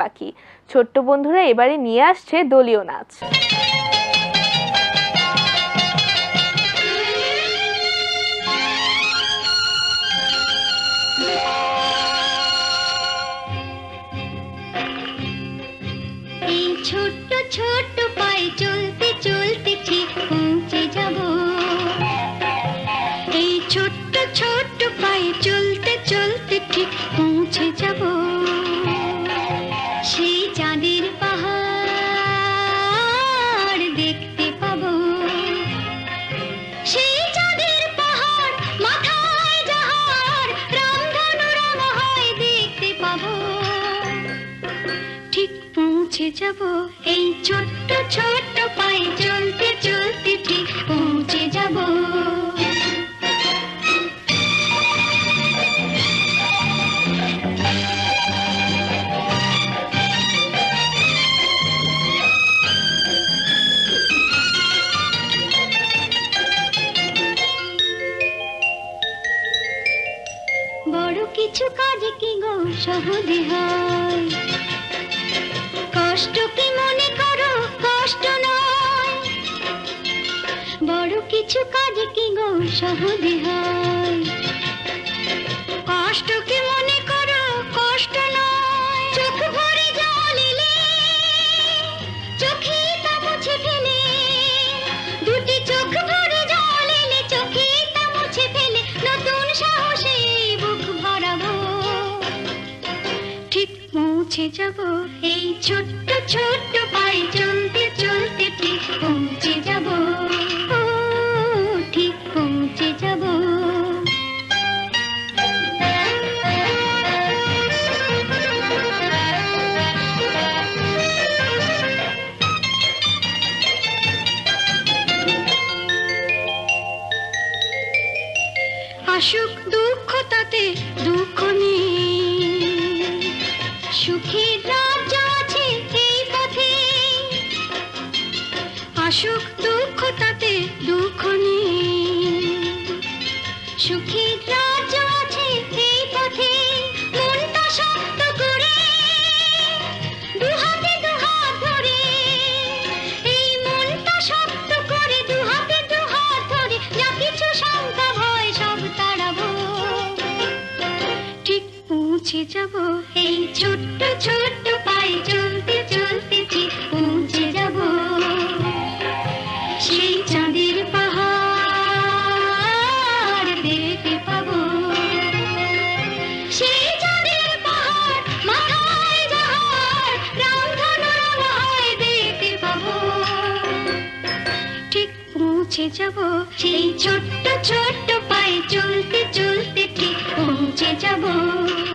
পাখি। ছোট্ট বন্ধুরা এবারে নিয়ে আসছে দলীয় নাচ। ছোট্ট ছোট্ট পায়ে চলতে চলতে ঠিক পৌঁছে যাব। এই ছোট্ট ছোট্ট পায়ে চলতে চলতে ঠিক পৌঁছে যাব। পৌঁছে যাব। এই ছোট্ট ছোট্ট পায়ে চলতে চলতে ঠিক পৌঁছে যাব। বড় কিছু কাজ কি গো সহজে হয়? কষ্ট কি মনে করো? কষ্ট নয়। বড় কিছু কাজ কি গো? সহজে হয়। পৌঁছে যাব। এই ছোট্ট ছোট্ট পায়ে চলতে চলতে ঠিক পৌঁছে যাব। ঠিক পৌঁছে যাব। আসুক দুঃখ তাতে, দুঃখ নেই সুখের রাজ্য আছে এই পথে। আসুক দুঃখ তাতে দুঃখ নেই। সুখের রাজ্য পৌঁছে যাব। এই ছোট্ট ছোট্ট পায়ে চলতে চলতে যে পৌঁছে যাব। সেই চাঁদের পাহাড় দেখতে পাবো। সেই চাঁদের পাহাড়, মাথায় যাহার রামধনু হয় দেখতে পাবো। ঠিক পৌঁছে যাব। সেই ছোট্ট ছোট্ট পায়ে চলতে চলতে ঠিক পৌঁছে যাব।